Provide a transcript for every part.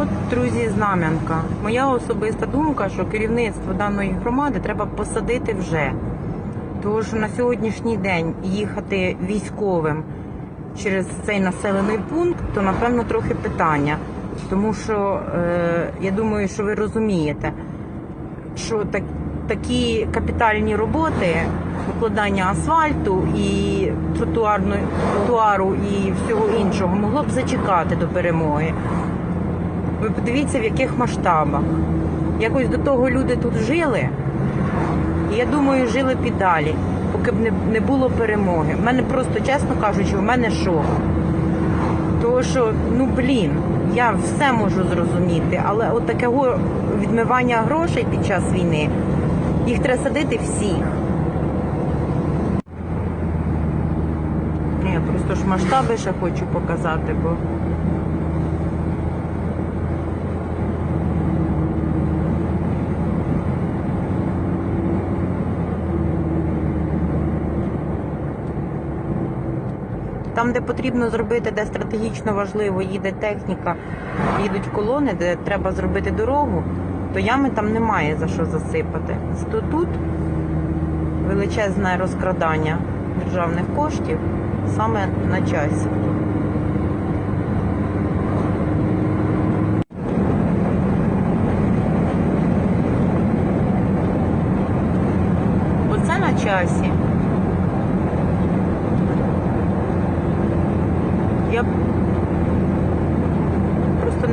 От, друзі, знам'янка. Моя особиста думка, що керівництво даної громади треба посадити вже. Тому що на сьогоднішній день їхати військовим через цей населений пункт, то напевно трохи питання. Тому що е, я думаю, що ви розумієте, що так, такі капітальні роботи, укладання асфальту і тротуару і всього іншого могло б зачекати до перемоги. Ви подивіться, в яких масштабах. Якось до того люди тут жили. І я думаю, жили б і далі, поки б не, було перемоги. У мене просто, чесно кажучи, у мене шок. Тому що, ну блін, я все можу зрозуміти, але от такого відмивання грошей під час війни, їх треба садити всіх. Я просто ж масштаби ще хочу показати, бо. Там, де потрібно зробити, де стратегічно важливо, їде техніка, їдуть колони, де треба зробити дорогу, то ями там немає за що засипати. То тут величезне розкрадання державних коштів саме на часі. Оце на часі. Я б- просто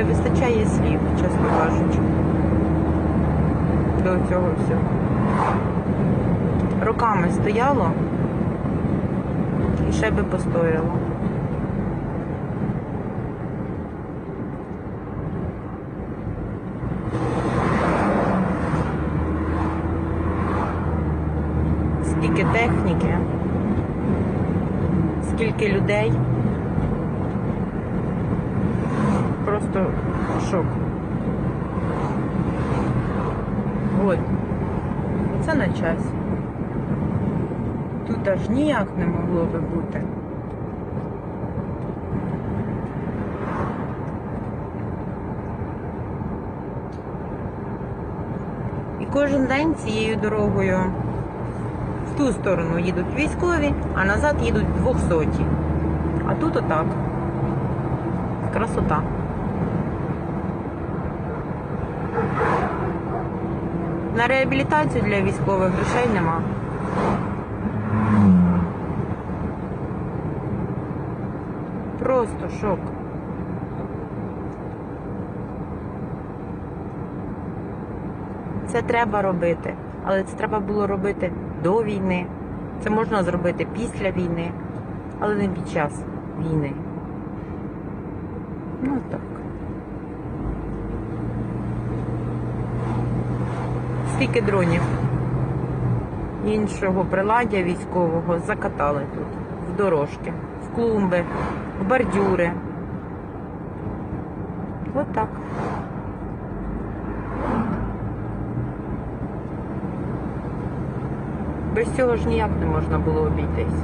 не, вистачає слів, чесно кажучи. До цього всього. Роками стояло і ще би постояло. Скільки техніки, скільки людей. Просто шок. От. Це на часі. Тут аж ніяк не могло би бути. І кожен день цією дорогою в ту сторону їдуть військові, а назад їдуть двохсоті. А тут отак. Красота. На реабілітацію для військових грошей нема. Просто шок. Це треба робити, але це треба було робити до війни. Це можна зробити після війни, але не під час війни. Ну так. Скільки дронів іншого приладдя військового закатали тут, в дорожки, в клумби, в бордюри. От так. Без цього ж ніяк не можна було обійтись.